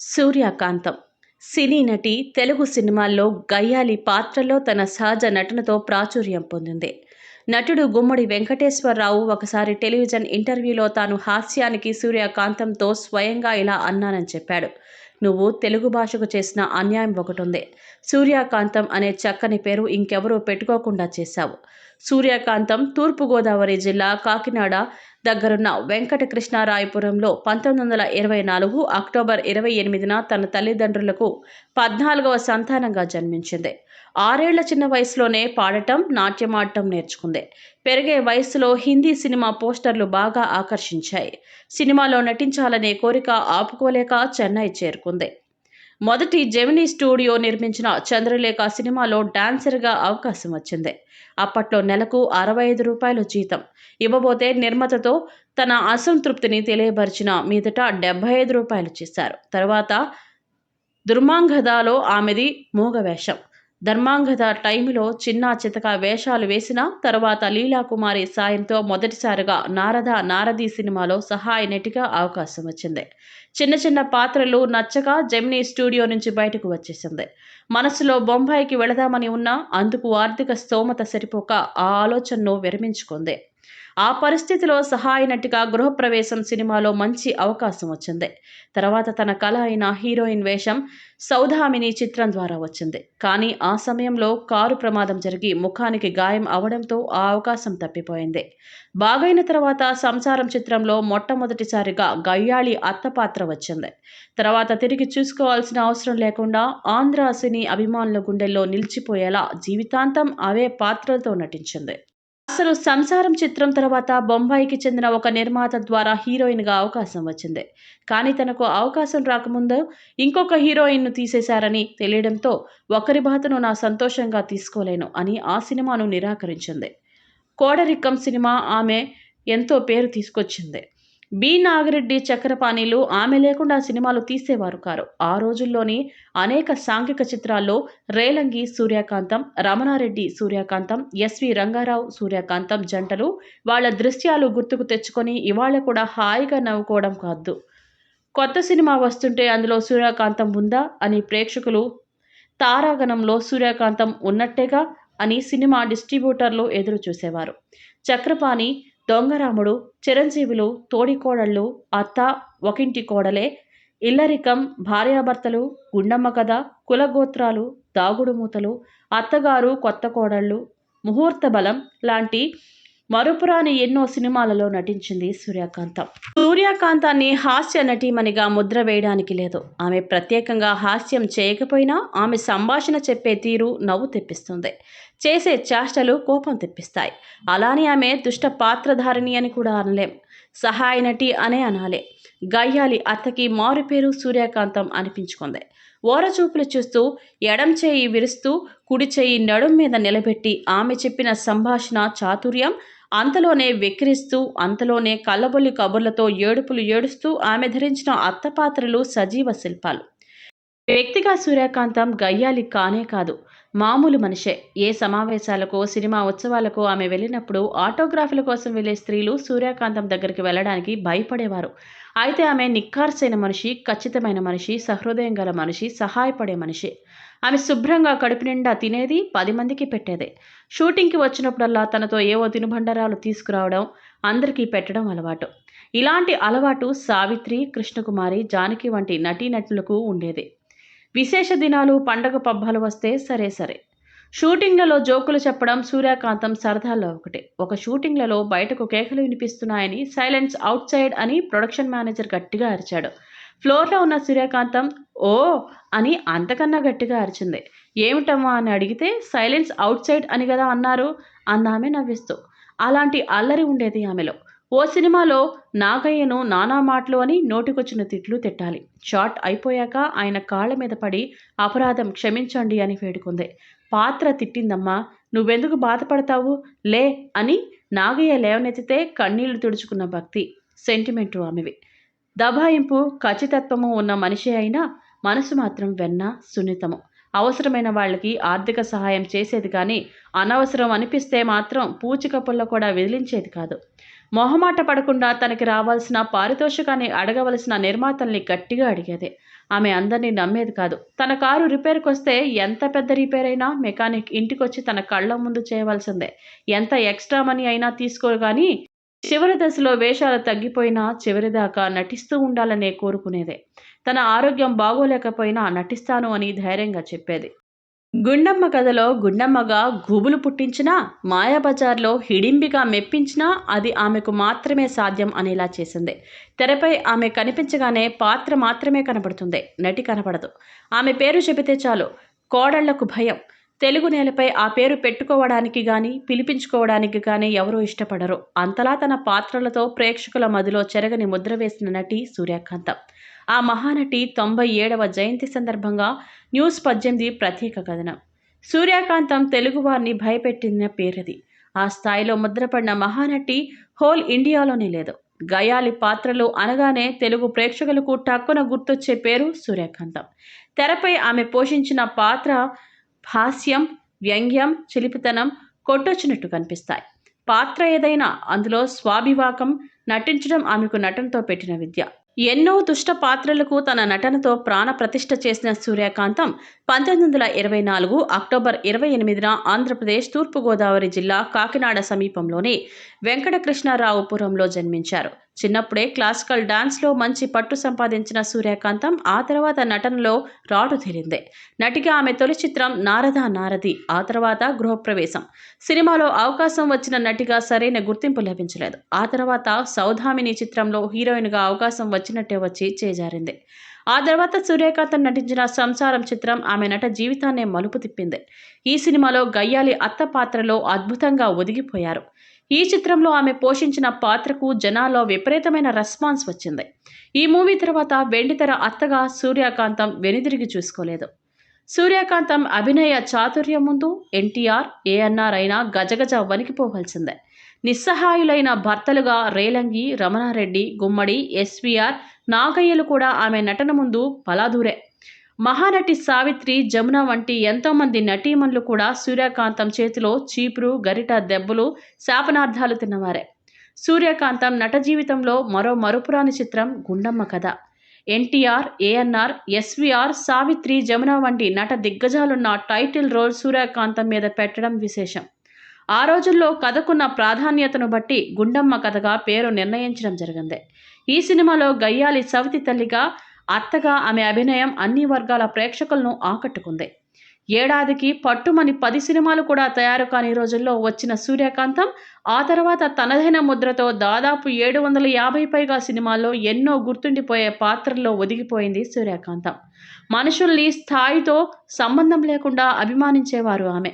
సూర్యకాంతం. సినీ నటి తెలుగు సినిమాల్లో గయ్యాలి పాత్రలో తన సహజ నటనతో ప్రాచుర్యం పొందింది. నటుడు గుమ్మడి వెంకటేశ్వరరావు ఒకసారి టెలివిజన్ ఇంటర్వ్యూలో తాను హాస్యానికి సూర్యకాంతంతో స్వయంగా ఇలా అన్నానని చెప్పాడు. నువ్వు తెలుగు భాషకు చేసిన అన్యాయం ఒకటి ఉంది సూర్యకాంతం అనే చక్కని పేరు ఇంకెవరూ పెట్టుకోకుండా చేశావు. సూర్యకాంతం తూర్పుగోదావరి జిల్లా కాకినాడ దగ్గరున్న వెంకటకృష్ణారాయపురంలో పంతొమ్మిది వందల ఇరవై నాలుగు అక్టోబర్ ఇరవై ఎనిమిదిన తన తల్లిదండ్రులకు పద్నాలుగవ సంతానంగా జన్మించింది. ఆరేళ్ళ చిన్న వయసులోనే పాడటం నాట్యమాడటం నేర్చుకుంది. పెరిగే వయసులో హిందీ సినిమా పోస్టర్లు బాగా ఆకర్షించాయి. సినిమాలో నటించాలనే కోరిక ఆపుకోలేక చెన్నై చేరుకుంది. మొదటి జెమినీ స్టూడియో నిర్మించిన చంద్రలేఖ సినిమాలో డాన్సర్గా అవకాశం వచ్చింది. అప్పట్లో నెలకు అరవై ఐదు రూపాయలు జీతం. ఇవ్వబోతే నిర్మాతతో తన అసంతృప్తిని తెలియపరిచిన మీదట డెబ్బై ఐదు రూపాయలు చేశారు. తర్వాత దుర్మాంగదాలో ఆమెది మూగవేషం ధర్మాంగత టైంలో చిన్న చితక వేషాలు వేసిన తర్వాత లీలాకుమారి సాయంతో మొదటిసారిగా నారద నారది సినిమాలో సహాయ నటిగా అవకాశం వచ్చింది. చిన్న చిన్న పాత్రలు నచ్చక జెమినీ స్టూడియో నుంచి బయటకు వచ్చేసింది. మనసులో బొంబాయికి వెళదామని ఉన్నా అందుకు ఆర్థిక స్తోమత సరిపోక ఆ ఆలోచనను విరమించుకుంది. ఆ పరిస్థితిలో సహాయ నటిగా గృహప్రవేశం సినిమాలో మంచి అవకాశం వచ్చింది. తర్వాత తన కళ అయిన హీరోయిన్ వేషం సౌధామిని చిత్రం ద్వారా వచ్చింది. కానీ ఆ సమయంలో కారు ప్రమాదం జరిగి ముఖానికి గాయం అవడంతో ఆ అవకాశం తప్పిపోయింది. బాగైన తర్వాత సంసారం చిత్రంలో మొట్టమొదటిసారిగా గయ్యాళి అత్త పాత్ర వచ్చింది. తర్వాత తిరిగి చూసుకోవాల్సిన అవసరం లేకుండా ఆంధ్ర సినీ అభిమానుల గుండెల్లో నిలిచిపోయేలా జీవితాంతం అవే పాత్రలతో నటించింది. అసలు సంసారం చిత్రం తర్వాత బొంబాయికి చెందిన ఒక నిర్మాత ద్వారా హీరోయిన్గా అవకాశం వచ్చింది. కానీ తనకు అవకాశం రాకముందు ఇంకొక హీరోయిన్ను తీసేశారని తెలియడంతో ఒకరి బాధను నా సంతోషంగా తీసుకోలేను అని ఆ సినిమాను నిరాకరించింది. కోడరిక్కం సినిమా ఆమె ఎంతో పేరు తీసుకొచ్చింది. బి నాగిరెడ్డి చక్రపాణిలు ఆమె లేకుండా సినిమాలు తీసేవారు కారు. ఆ రోజుల్లోని అనేక సాంఘిక చిత్రాల్లో రేలంగి సూర్యకాంతం రమణారెడ్డి సూర్యకాంతం ఎస్వి రంగారావు సూర్యకాంతం జంటలు వాళ్ళ దృశ్యాలు గుర్తుకు తెచ్చుకొని ఇవాళ కూడా హాయిగా నవ్వుకోవడం కాదు. కొత్త సినిమా వస్తుంటే అందులో సూర్యకాంతం ఉందా అని ప్రేక్షకులు తారాగణంలో సూర్యకాంతం ఉన్నట్టేగా అని సినిమా డిస్ట్రిబ్యూటర్లు ఎదురు చూసేవారు చక్రపాణి దొంగరాముడు చిరంజీవులు తోడికోడళ్ళు అత్త ఒకింటి కోడలే ఇల్లరికం భార్యాభర్తలు గుండమ్మ కథ కులగోత్రాలు దాగుడు మూతలు అత్తగారు కొత్త కోడళ్ళు ముహూర్త బలం లాంటి మరుపురాని ఎన్నో సినిమాలలో నటించింది సూర్యకాంతం. సూర్యకాంతాన్ని హాస్య నటీమణిగా ముద్ర వేయడానికి లేదు. ఆమె ప్రత్యేకంగా హాస్యం చేయకపోయినా ఆమె సంభాషణ చెప్పే తీరు నవ్వు తెప్పిస్తుంది. చేసే చేష్టలు కోపం తెప్పిస్తాయి. అలానే ఆమె దుష్ట పాత్రధారిణి అని కూడా అనలేం. సహాయ నటి అనే అనాలే. గయ్యాలి అత్తకి మారు పేరు సూర్యకాంతం అనిపించుకుంది. ఓరచూపులు చూస్తూ ఎడం చేయి విరుస్తూ కుడి చేయి నడుం మీద నిలబెట్టి ఆమె చెప్పిన సంభాషణ చాతుర్యం అంతలోనే వెక్కిరిస్తూ అంతలోనే కళ్ళబొల్లి కబుర్లతో ఏడుపులు ఏడుస్తూ ఆమె ధరించిన అత్తపాత్రలు సజీవ శిల్పాలు. వ్యక్తిగా సూర్యకాంతం గయ్యాలి కానే కాదు. మామూలు మనిషే. ఏ సమావేశాలకు సినిమా ఉత్సవాలకు ఆమె వెళ్ళినప్పుడు ఆటోగ్రాఫ్ల కోసం వెళ్ళే స్త్రీలు సూర్యకాంతం దగ్గరికి వెళ్ళడానికి భయపడేవారు. అయితే ఆమె నిక్కార్సైన మనిషి ఖచ్చితమైన మనిషి సహృదయం గల మనిషి సహాయపడే మనిషి. ఆమె శుభ్రంగా కడుపు నిండా తినేది పది మందికి పెట్టేదే. షూటింగ్కి వచ్చినప్పుడల్లా తనతో ఏవో తినుబండరాలు తీసుకురావడం అందరికీ పెట్టడం అలవాటు. ఇలాంటి అలవాటు సావిత్రి కృష్ణకుమారి జానకి వంటి నటీనటులకు ఉండేది. విశేష దినాలు పండగ పబ్బాలు వస్తే సరే సరే. షూటింగ్లలో జోకులు చెప్పడం సూర్యకాంతం సరదాల్లో ఒకటే. ఒక షూటింగ్లలో బయటకు కేకలు వినిపిస్తున్నాయని సైలెన్స్ అవుట్ సైడ్ అని ప్రొడక్షన్ మేనేజర్ గట్టిగా అరిచాడు. ఫ్లోర్లో ఉన్న సూర్యకాంతం ఓ అని అంతకన్నా గట్టిగా అరిచింది. ఏమిటమ్మా అని అడిగితే సైలెన్స్ అవుట్ సైడ్ అని కదా అన్నారు అందామె నవ్విస్తూ. అలాంటి అల్లరి ఉండేది ఆమెలో. ఓ సినిమాలో నాగయ్యను నానా మాటలు అని నోటికొచ్చిన తిట్లు తిట్టాలి. షాట్ అయిపోయాక ఆయన కాళ్ళ మీద పడి అపరాధం క్షమించండి అని వేడుకుంది. పాత్ర తిట్టిందమ్మా నువ్వెందుకు బాధపడతావు? లే అని నాగయ్య లేవనెత్తితే కన్నీళ్ళు తుడుచుకున్న భక్తి సెంటిమెంటు ఆమెవి. దబాయింపు ఖచ్చితత్వము ఉన్న మనిషి అయినా మనసు మాత్రం వెన్న సున్నితము. అవసరమైన వాళ్ళకి ఆర్థిక సహాయం చేసేది కానీ అనవసరం అనిపిస్తే మాత్రం పూచికప్పుల్లో కూడా విదిలించేది కాదు. మొహమాట పడకుండా తనకి రావాల్సిన పారితోషికాన్ని అడగవలసిన నిర్మాతల్ని గట్టిగా అడిగేది. ఆమె అందరినీ నమ్మేది కాదు. తన కారు రిపేర్కి వస్తే ఎంత పెద్ద రిపేర్ అయినా మెకానిక్ ఇంటికొచ్చి తన కళ్ళ ముందు చేయవలసిందే. ఎంత ఎక్స్ట్రా మనీ అయినా తీసుకోగాని చివరి దశలో వేషాలు తగ్గిపోయినా చివరిదాకా నటిస్తూ ఉండాలనే కోరుకునేదే. తన ఆరోగ్యం బాగోలేకపోయినా నటిస్తాను అని ధైర్యంగా చెప్పేది. గుండమ్మ కథలో గుండమ్మగా గుబులు పుట్టించినా మాయాబజార్లో హిడింబిగా మెప్పించినా అది ఆమెకు మాత్రమే సాధ్యం అనేలా చేసింది. తెరపై ఆమె కనిపించగానే పాత్ర మాత్రమే కనబడుతుంది. నటి కనబడదు ఆమె పేరు చెబితే చాలు. కోడళ్ళకు భయం. తెలుగు నేలపై ఆ పేరు పెట్టుకోవడానికి కానీ పిలిపించుకోవడానికి కానీ ఎవరూ ఇష్టపడరు. అంతలా తన పాత్రలతో ప్రేక్షకుల మదిలో చెరగని ముద్ర వేసిన నటి సూర్యకాంతం. ఆ మహానటి తొంభై ఏడవ జయంతి సందర్భంగా న్యూస్ పద్దెనిమిది ప్రత్యేక కథనం. సూర్యకాంతం తెలుగువారిని భయపెట్టిన పేరది. ఆ స్థాయిలో ముద్రపడిన మహానటి హోల్ ఇండియాలోనే లేదు. గయాలి పాత్రలు అనగానే తెలుగు ప్రేక్షకులకు టక్కున గుర్తొచ్చే పేరు సూర్యకాంతం. తెరపై ఆమె పోషించిన పాత్ర హాస్యం వ్యంగ్యం చిలిపితనం కొట్టొచ్చినట్టు కనిపిస్తాయి. పాత్ర ఏదైనా అందులో స్వాభివాకం నటించడం ఆమెకు నటనతో పెట్టిన విద్య. ఎన్నో దుష్ట పాత్రలకు తన నటనతో ప్రాణ ప్రతిష్ఠ చేసిన సూర్యకాంతం పంతొమ్మిది వందల ఇరవై నాలుగు అక్టోబర్ ఇరవై ఎనిమిదిన ఆంధ్రప్రదేశ్ తూర్పుగోదావరి జిల్లా కాకినాడ సమీపంలోని వెంకటకృష్ణారావుపురంలో జన్మించారు. చిన్నప్పుడే క్లాసికల్ డాన్స్లో మంచి పట్టు సంపాదించిన సూర్యకాంతం ఆ తర్వాత నటనలో రాడు తేలిందే. నటిగా ఆమె తొలి చిత్రం నారద నారది ఆ తర్వాత గృహప్రవేశం. సినిమాలో అవకాశం వచ్చిన నటిగా సరైన గుర్తింపు లభించలేదు. ఆ తర్వాత సౌధామిని చిత్రంలో హీరోయిన్గా అవకాశం వచ్చినట్టే వచ్చి చేజారింది. ఆ తర్వాత సూర్యకాంతం నటించిన సంసారం చిత్రం ఆమె నట జీవితాన్నే మలుపు తిప్పింది. ఈ సినిమాలో గయ్యాలి అత్త పాత్రలో అద్భుతంగా ఒదిగిపోయారు. ఈ చిత్రంలో ఆమె పోషించిన పాత్రకు జనాల్లో విపరీతమైన రెస్పాన్స్ వచ్చింది. ఈ మూవీ తర్వాత వెండితెర అత్తగా సూర్యకాంతం వెనుదిరిగి చూసుకోలేదు. సూర్యకాంతం అభినయ చాతుర్యం ముందు ఎన్టీఆర్ ఏఎన్ఆర్ అయినా గజగజ వణికిపోవలసిందే. నిస్సహాయులైన భర్తలుగా రేలంగి రమణారెడ్డి గుమ్మడి ఎస్వీఆర్ నాగయ్యలు కూడా ఆమె నటన ముందు పలాదూరే. మహానటి సావిత్రి జమున వంటి ఎంతోమంది నటీమణులు కూడా సూర్యకాంతం చేతిలో చీపురు గరిట దెబ్బలు శాపనార్థాలు తిన్నవారే. సూర్యకాంతం నట జీవితంలో మరో మరుపురాని చిత్రం Gundamma Katha. NTR ANR SVR Savitri Jamuna వంటి నట దిగ్గజాలున్న టైటిల్ రోల్ సూర్యకాంతం మీద పెట్టడం విశేషం. ఆ రోజుల్లో కథకున్న ప్రాధాన్యతను బట్టి గుండమ్మ కథగా పేరు నిర్ణయించడం జరిగింది. ఈ సినిమాలో గయ్యాలి సవితి తల్లిగా అత్తగా ఆమె అభినయం అన్ని వర్గాల ప్రేక్షకులను ఆకట్టుకుంది. ఏడాదికి పట్టుమని పది సినిమాలు కూడా తయారు కాని రోజుల్లో వచ్చిన సూర్యకాంతం ఆ తర్వాత తనదైన ముద్రతో దాదాపు ఏడు వందల యాభై పైగా సినిమాల్లో ఎన్నో గుర్తుండిపోయే పాత్రల్లో ఒదిగిపోయింది సూర్యకాంతం. మనుషుల్ని స్థాయితో సంబంధం లేకుండా అభిమానించేవారు ఆమె.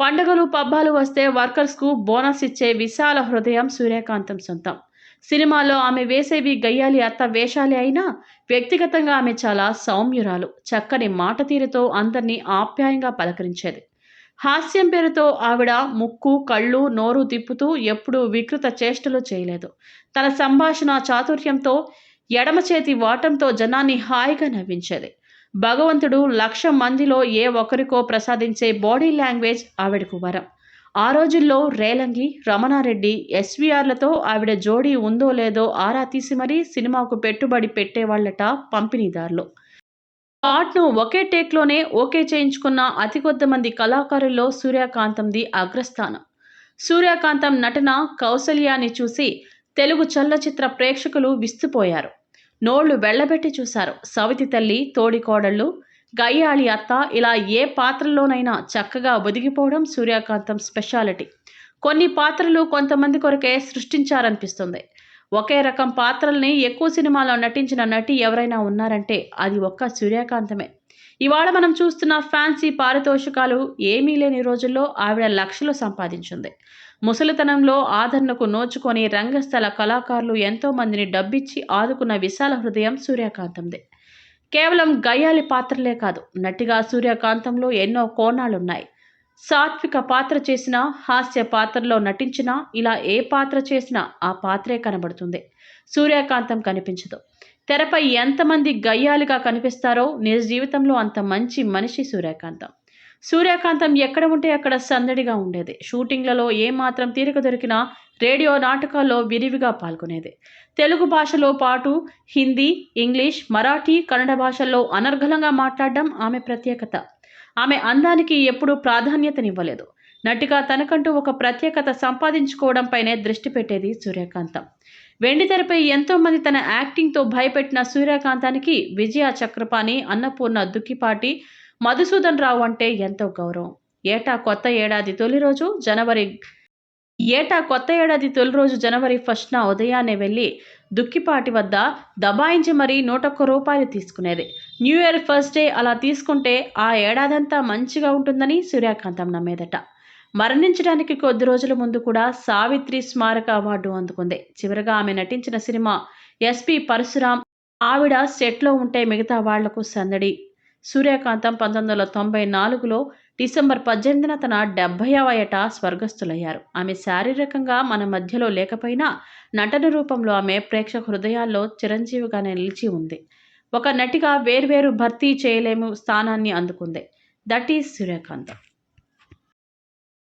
పండుగలు పబ్బాలు వస్తే వర్కర్స్కు బోనస్ ఇచ్చే విశాల హృదయం సూర్యకాంతం సొంతం. సినిమాలో ఆమె వేసేవి గయ్యాలి అత్త వేషాలే అయినా వ్యక్తిగతంగా ఆమె చాలా సౌమ్యురాలు. చక్కని మాట తీరుతో అందరినీ ఆప్యాయంగా పలకరించేది. హాస్యం పేరుతో ఆవిడ ముక్కు కళ్ళు నోరు తిప్పుతూ ఎప్పుడూ వికృత చేష్టలు చేయలేదు. తన సంభాషణ చాతుర్యంతో ఎడమ చేతి వాటంతో జనాన్ని హాయిగా నవ్వించేది. భగవంతుడు లక్ష మందిలో ఏ ఒక్కరికో ప్రసాదించే బాడీ లాంగ్వేజ్ ఆవిడకు వరం. ఆ రోజుల్లో రేలంగి రమణారెడ్డి ఎస్వీఆర్లతో ఆవిడ జోడీ ఉందో లేదో ఆరా తీసి మరీ సినిమాకు పెట్టుబడి పెట్టేవాళ్ళట పంపిణీదారులు. పాట్ను ఒకే టేక్లోనే ఓకే చేయించుకున్న అతి కొద్దిమంది కళాకారుల్లో సూర్యకాంతంది అగ్రస్థానం. సూర్యకాంతం నటన కౌసల్యాన్ని చూసి తెలుగు చలనచిత్ర ప్రేక్షకులు విస్తుపోయారు. నోళ్ళు వెళ్ళబెట్టి చూశారు. సవితి తల్లి తోడికోడళ్ళు గయ్యాళి అత్త ఇలా ఏ పాత్రలోనైనా చక్కగా ఒదిగిపోవడం సూర్యకాంతం స్పెషాలిటీ. కొన్ని పాత్రలు కొంతమంది కొరకే సృష్టించారనిపిస్తుంది. ఒకే రకం పాత్రల్ని ఎక్కువ సినిమాలో నటించిన నటి ఎవరైనా ఉన్నారంటే అది ఒక్క సూర్యకాంతమే. ఇవాళ మనం చూస్తున్న ఫ్యాన్సీ పారితోషికాలు ఏమీ లేని రోజుల్లో ఆవిడ లక్షలు సంపాదించింది. ముసలితనంలో ఆదరణకు నోచుకొని రంగస్థల కళాకారులు ఎంతోమందిని డబ్బిచ్చి ఆదుకున్న విశాల హృదయం సూర్యకాంతందే. కేవలం గయ్యాలి పాత్రలే కాదు నటిగా సూర్యకాంతంలో ఎన్నో కోణాలున్నాయి. సాత్విక పాత్ర చేసినా హాస్య పాత్రలో నటించినా ఇలా ఏ పాత్ర చేసినా ఆ పాత్రే కనబడుతుంది. సూర్యకాంతం కనిపించదు. తెరపై ఎంతమంది గయ్యాలుగా కనిపిస్తారో నిజ జీవితంలో అంత మంచి మనిషి సూర్యకాంతం. సూర్యకాంతం ఎక్కడ ఉంటే అక్కడ సందడిగా ఉండేది. షూటింగ్లలో ఏమాత్రం తీరిక దొరికినా రేడియో నాటకాల్లో విరివిగా పాల్గొనేది. తెలుగు భాషలో పాటు హిందీ ఇంగ్లీష్ మరాఠీ కన్నడ భాషల్లో అనర్గళంగా మాట్లాడడం ఆమె ప్రత్యేకత. ఆమె అందానికి ఎప్పుడూ ప్రాధాన్యతనివ్వలేదు. నటిగా తనకంటూ ఒక ప్రత్యేకత సంపాదించుకోవడంపైనే దృష్టి పెట్టేది సూర్యకాంతం. వెండితెరపై ఎంతోమంది తన యాక్టింగ్తో భయపెట్టిన సూర్యకాంతానికి విజయ చక్రపాణి అన్నపూర్ణ దుక్కిపాటి మధుసూదన్ రావు అంటే ఎంతో గౌరవం. ఏటా కొత్త ఏడాది తొలి రోజు జనవరి ఏటా కొత్త ఏడాది తొలి రోజు జనవరి ఫస్ట్న ఉదయాన్నే వెళ్ళి దుక్కిపాటి వద్ద దబాయించి మరీ నూటొక్క రూపాయలు తీసుకునేది. న్యూ ఇయర్ ఫస్ట్ డే అలా తీసుకుంటే ఆ ఏడాదంతా మంచిగా ఉంటుందని సూర్యకాంతం నమ్మేదట. మరణించడానికి కొద్ది రోజుల ముందు కూడా సావిత్రి స్మారక అవార్డు అందుకుంది. చివరగా ఆమె నటించిన సినిమా ఎస్పి పరశురాం ఆవిడ సెట్లో ఉంటే మిగతా వాళ్ళకు సందడి సూర్యకాంతం పంతొమ్మిది వందల తొంభై నాలుగులో డిసెంబర్ పద్దెనిమిదిన తన డెబ్భైవ ఏట స్వర్గస్థులయ్యారు. ఆమె శారీరకంగా మన మధ్యలో లేకపోయినా నటన రూపంలో ఆమె ప్రేక్షక హృదయాల్లో చిరంజీవిగానే నిలిచి ఉంది. ఒక నటిగా వేర్వేరు భర్తీ చేయలేము స్థానాన్ని అందుకుంది. That is Suryakantham.